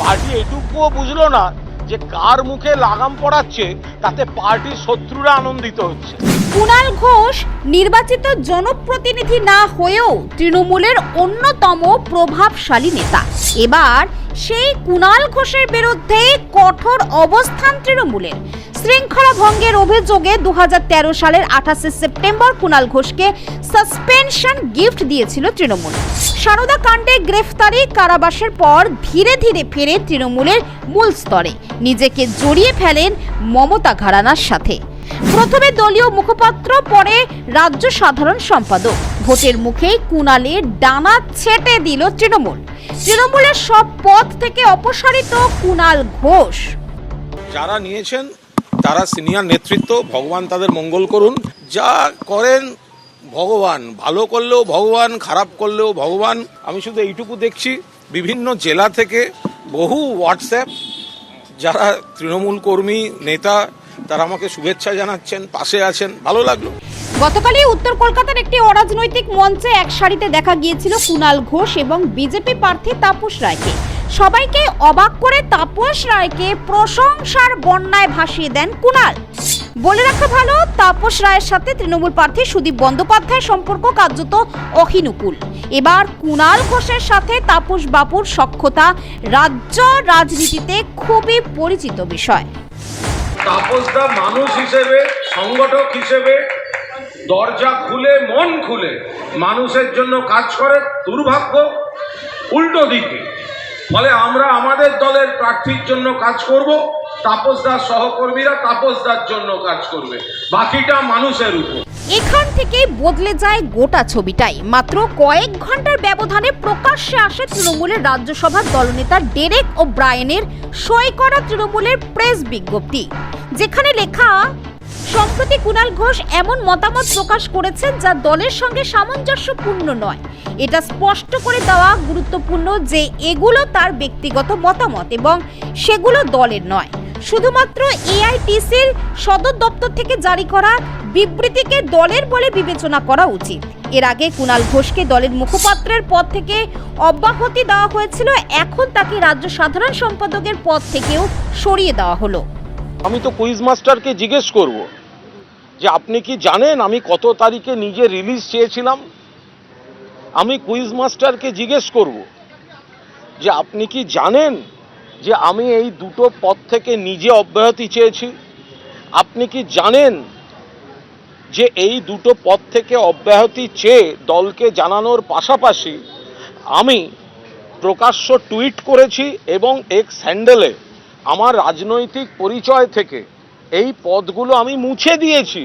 Party এটুকুও বুঝলো না যে কার মুখে লাগাম পড়াচ্ছে, তাতে পার্টির শত্রুরা আনন্দিত হচ্ছে। কুণাল ঘোষ নির্বাচিত জনপ্রতিনিধি না হয়েও তৃণমূলের অন্যতম প্রভাবশালী নেতা। এবার সেই কুণাল ঘোষের বিরুদ্ধে কঠোর অবস্থান তৃণমূলের। শৃঙ্খলা ভঙ্গের অভিযোগে দু হাজার তেরো সালের আঠাশে সেপ্টেম্বর কুণাল ঘোষকে সাসপেনশন গিফট দিয়েছিল তৃণমূল। সারদা কাণ্ডে গ্রেফতারি কারাবাসের পর ধীরে ধীরে ফেরে তৃণমূলের মূল স্তরে। নিজেকে জড়িয়ে ফেলেন মমতা ঘরানার সাথে। প্রথমে দলীয় মুখপাত্র, পরে রাজ্য সাধারণ সম্পাদক। ভোটের মুখেই কুণালের ডানা ছেটে দিল তৃণমূল। তৃণমূলের সব পথ থেকে অপসারিত কুণাল ঘোষ। যারা নিয়েছেন তারা সিনিয়র নেতৃত্ব, ভগবান তাদের মঙ্গল করুন। যা করেন ভগবান, ভালো করলেও ভগবান, খারাপ করলেও ভগবান। আমি শুধু এইটুকু দেখছি, বিভিন্ন জেলা থেকে বহু হোয়াটসঅ্যাপ যারা তৃণমূল কর্মী, নেতা, তারা আমাকে শুভেচ্ছা জানাচ্ছেন, পাশে আছেন, ভালো লাগল। গতকালই উত্তর কলকাতার একটি অরাজনৈতিক মঞ্চে এক সারিতে দেখা গিয়েছিল কুনাল ঘোষ এবং বিজেপি প্রার্থী তাপস রায়কে। সবাইকে অবাক করে তাপস রায়কে প্রশংসার বন্যায় ভাসিয়ে দেন কুণাল। বলে রাখা ভালো, তাপস রায়ের সাথে তৃণমূল প্রার্থী সুদীপ বন্দ্যোপাধ্যায় সম্পর্ক কার্যত অহিনুকুল। এবার কুণাল ঘোষের সাথে তাপস বাবুর সক্ষতা রাজ্য রাজনীতিতে খুবই পরিচিত বিষয়। তাপসদা মানুষ হিসেবে, সংগঠক হিসেবে দরজা খুলে, মন খুলে মানুষের জন্য কাজ করে দুর্ভাগ্য উল্টো দিকে। ফলে আমরা আমাদের দলের প্রার্থীর জন্য কাজ করব তাপসদার সহকর্মীরা তাপসদার জন্য কাজ করবে, বাকিটা মানুষের উপর। এখান থেকেই বদলে যায় গোটা ছবিটাই। মাত্র কয়েক ঘণ্টার ব্যবধানে প্রকাশ্যে আসে তৃণমূলের রাজ্যসভার দলনেতা ডেরেক ও ব্রায়েনের সই করা তৃণমূলের প্রেস বিজ্ঞপ্তি, যেখানে লেখা সম্প্রতি কুণাল ঘোষ এমন মতামত প্রকাশ করেছেন যা দলের সঙ্গে সামঞ্জস্যপূর্ণ নয়। এটা স্পষ্ট করে দেওয়া গুরুত্বপূর্ণ যে এগুলো তার ব্যক্তিগত মতামত এবং সেগুলো দলের নয়। শুধুমাত্র এআইটিসির সদর দপ্তর থেকে জারি করা বিবৃতিকে দলের বলে বিবেচনা করা উচিত। এর আগে কুণাল ঘোষকে দলের মুখপাত্রের পদ থেকে অব্যাহতি দেওয়া হয়েছিল, এখন তাকে রাজ্য সাধারণ সম্পাদকের পদ থেকেও সরিয়ে দেওয়া হলো। আমি তো কুইজ মাস্টারকে জিজ্ঞেস করব যে আপনি কি জানেন আমি কত তারিখে নিজে রিলিজ চেয়েছিলাম? আমি কুইজ মাস্টারকে জিজ্ঞেস করব যে আপনি কি জানেন যে আমি এই দুটো পদ থেকে নিজে অব্যাহতি চেয়েছি? আপনি কি জানেন যে এই দুটো পদ থেকে অব্যাহতি চেয়ে দলকে জানানোর পাশাপাশি আমি প্রকাশ্য টুইট করেছি এবং এক্স হ্যান্ডেলে আমার রাজনৈতিক পরিচয় থেকে এই পদগুলো আমি মুছে দিয়েছি।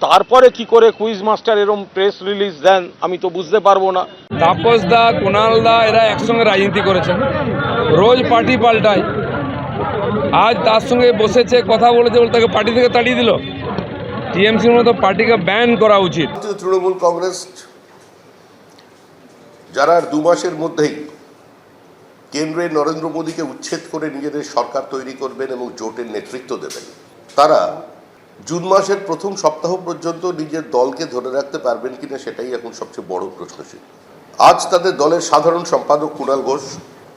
তারপরে কি করে কুইজ মাস্টার এরম প্রেস রিলিজ দেন আমি তো বুঝতে পারব না। তাপস দা কুণাল দা এরা একসঙ্গে রাজনীতি করেছেন। রোজ পার্টি পাল্টায়। আজ তার সঙ্গে বসেছে কথা বলেছে বলে তাকে পার্টি থেকে তাড়িয়ে দিল। টিএমসির মতো পার্টিকে ব্যান করা উচিত। তৃণমূল কংগ্রেস যারা আর দু মাসের মধ্যেই কেন্দ্রে নরেন্দ্র মোদীকে উচ্ছেদ করে নিজেদের সরকার তৈরি করবেন এবং জোটের নেতৃত্ব দেবেন। তারা জুন মাসের প্রথম সপ্তাহ পর্যন্ত নিজের দলকে ধরে রাখতে পারবেন কিনা সেটাই এখন সবচেয়ে বড় প্রশ্ন ছিল আজ তাদের দলের সাধারণ সম্পাদক কুণাল ঘোষ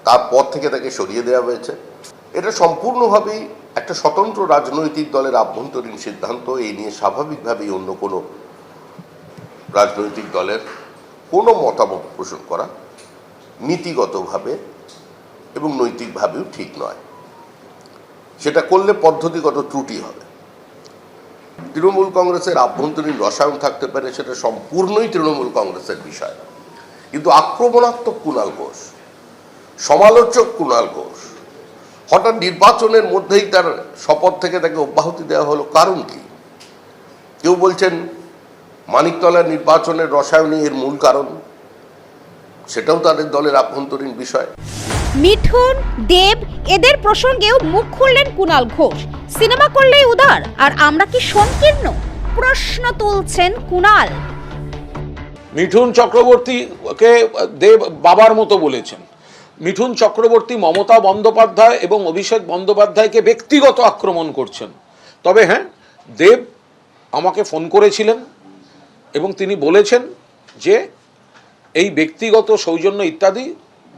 তার পদ থেকে তাকে সরিয়ে দেওয়া হয়েছে। এটা সম্পূর্ণভাবেই একটা স্বতন্ত্র রাজনৈতিক দলের আভ্যন্তরীণ সিদ্ধান্ত। এই নিয়ে স্বাভাবিকভাবেই অন্য কোনো রাজনৈতিক দলের কোনো মতামত পোষণ করা নীতিগতভাবে এবং নৈতিকভাবেও ঠিক নয়। সেটা করলে পদ্ধতিগত ত্রুটি হবে। তৃণমূল কংগ্রেসের আভ্যন্তরীণ রসায়ন থাকতে পারে, সেটা সম্পূর্ণই তৃণমূল কংগ্রেসের বিষয়। কিন্তু আক্রমণাত্মক কুণাল ঘোষ, সমালোচক কুণাল ঘোষ, হঠাৎ নির্বাচনের মধ্যেই তার শপথ থেকে তাকে অব্যাহতি দেওয়া হলো কারণ কি? কেউ বলছেন, মানিকতলার নির্বাচনের রসায়নই এর মূল কারণ। সেটাও তাদের দলের আভ্যন্তরীণ বিষয়। মিঠুন দেব এদের প্রসঙ্গেও মুখ খুললেন কুণাল ঘোষ। সিনেমা করলেই উদার আর আমরা কি সংকীর্ণ? প্রশ্ন তুলছেন কুণাল মিঠুন চক্রবর্তীকে দেব বাবার মতো বলেছেন। মিঠুন চক্রবর্তী মমতা বন্দ্যোপাধ্যায় এবং অভিষেক বন্দ্যোপাধ্যায়কে ব্যক্তিগত আক্রমণ করছেন। তবে হ্যাঁ দেব আমাকে ফোন করেছিলেন এবং তিনি বলেছেন যে এই ব্যক্তিগত সৌজন্য ইত্যাদি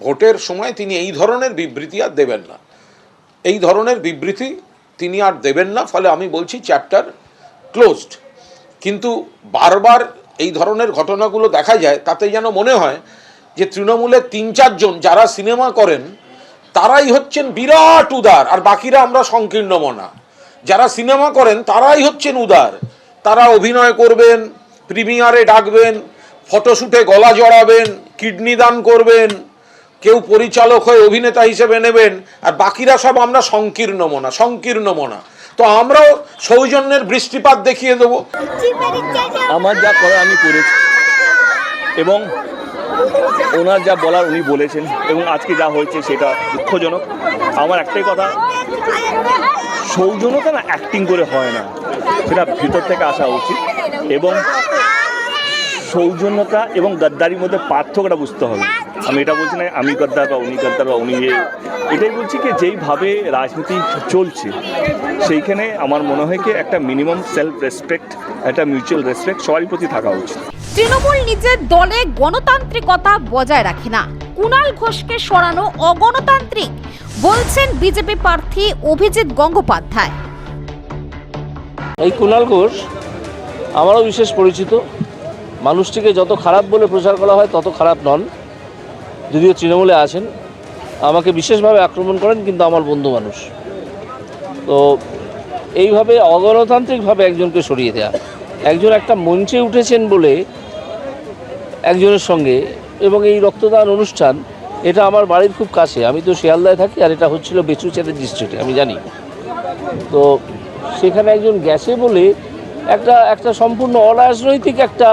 ভোটের সময় তিনি এই ধরনের বিবৃতি আর দেবেন না। এই ধরনের বিবৃতি তিনি আর দেবেন না, ফলে আমি বলছি চ্যাপ্টার ক্লোজড। কিন্তু বারবার এই ধরনের ঘটনাগুলো দেখা যায়, তাতে যেন মনে হয় যে তৃণমূলের তিন চারজন যারা সিনেমা করেন, তারাই হচ্ছেন বিরাট উদার, আর বাকিরা আমরা সংকীর্ণ মনা। যারা সিনেমা করেন, তারাই হচ্ছেন উদার। তারা অভিনয় করবেন, প্রিমিয়ারে ডাকবেন ফটোশুটে গলা জড়াবেন, কিডনি দান করবেন, কেউ পরিচালক হয়ে অভিনেতা হিসেবে নেবেন, আর বাকিরা সব আমরা সংকীর্ণ মনা সংকীর্ণ মনা। তো আমরাও সৌজন্যের বৃষ্টিপাত দেখিয়ে দেবো। আমার যা করার আমি করেছি। এবং ওনার যা বলার উনি বলেছেন, এবং আজকে যা হয়েছে সেটা দুঃখজনক। আমার একটাই কথা, সৌজন্যতা না অ্যাক্টিং করে হয় না, সেটা ভিতর থেকে আসা উচিত। এবং সৌজন্যতা এবং গদ্দারির মধ্যে পার্থক্যটা বুঝতে হবে। আমি এটা বলছি না আমি গদ্দার বা উনি গদ্দার বা উনি এ। এটাই বলছি কি যেইভাবে রাজনীতি চলছে সেইখানে আমার মনে হয় কি একটা মিনিমাম সেলফ রেসপেক্ট একটা মিউচুয়াল রেসপেক্ট সবারই প্রতি থাকা উচিত। তৃণমূল নিজের দলে গণতান্ত্রিকতা বজায় রাখে না। কুণাল ঘোষকে সরানো অগণতান্ত্রিক বলছেন বিজেপি প্রার্থী অভিজিৎ গঙ্গোপাধ্যায়। এই কুণাল ঘোষ আমারও বিশেষ পরিচিত। মানুষটিকে যত খারাপ বলে প্রচার করা হয়, তত খারাপ নন। যদিও তৃণমূলে আছেন, আমাকে বিশেষভাবে আক্রমণ করেন, কিন্তু আমার বন্ধু মানুষ। তো এইভাবে অগণতান্ত্রিকভাবে একজনকে সরিয়ে দেয়া। একজন একটা মঞ্চে উঠেছেন বলে একজনের সঙ্গে, এবং এই রক্তদান অনুষ্ঠান, এটা আমার বাড়ির খুব কাছে। আমি তো শিয়ালদায় থাকি, আর এটা হচ্ছিল বেচু স্ট্রিটে আমি জানি। তো সেখানে একজন গেছে বলে একটা একটা সম্পূর্ণ অরাজনৈতিক একটা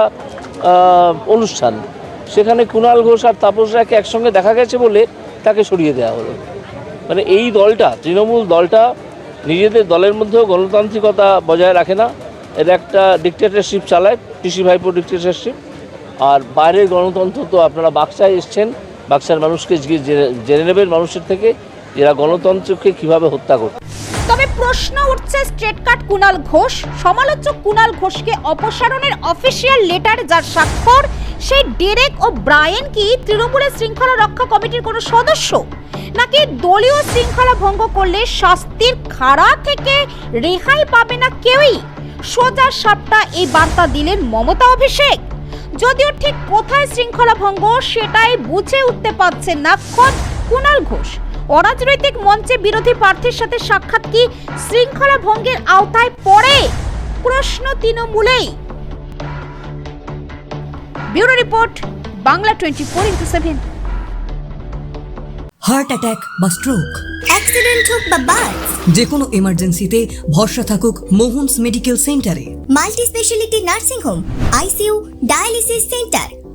অনুষ্ঠান। সেখানে কুণাল ঘোষ আর তাপস রায়কে একসঙ্গে দেখা গেছে বলে তাকে সরিয়ে দেওয়া হলো। মানে এই দলটা, তৃণমূল দলটা নিজেদের দলের মধ্যেও গণতান্ত্রিকতা বজায় রাখে না। এটা একটা ডিক্টেটরশিপ চালায় কৃষি ভাইপো ডিক্টেটরশিপ আর বাইরের গণতন্ত্র তো আপনারা বাক্সায় এসছেন, বাক্সার মানুষকে জেনে নেবেন মানুষের থেকে, এরা গণতন্ত্রকে কীভাবে হত্যা করছে তবে প্রশ্ন উঠছে স্ট্রেট কাট কুণাল ঘোষ, সমালোচক কুণাল ঘোষকে অপসারণের অফিসিয়াল লেটার যার স্বাক্ষর, সেই ডেরেক ও ব্রায়েন কি তৃণমূলের শৃঙ্খলা রক্ষা কমিটির কোনো সদস্য? নাকি দলীয় শৃঙ্খলা ভঙ্গ করলে শাস্তির খাড়া থেকে রেহাই পাবে না কেউই? সোজা সাপটা এই বার্তা দিলেন মমতা অভিষেক। যদিও ঠিক কোথায় শৃঙ্খলা ভঙ্গ সেটাই বুঝে উঠতে পারছেন না কুণাল ঘোষ। অরাজনৈতিক মঞ্চে বিরোধী প্রার্থীর সাথে সাক্ষাৎ কি শৃঙ্খলা ভঙ্গের আওতায় পড়ে? প্রশ্ন তৃণমূলেই। Bureau report Bangla twenty four into seven heart attack বা স্ট্রোক অ্যাক্সিডেন্ট হোক বা বার্ন যে কোনো এমার্জেন্সিতে ভরসা থাকুক মোহনস মেডিকেল সেন্টারে। Multi speciality nursing home ICU dialysis centre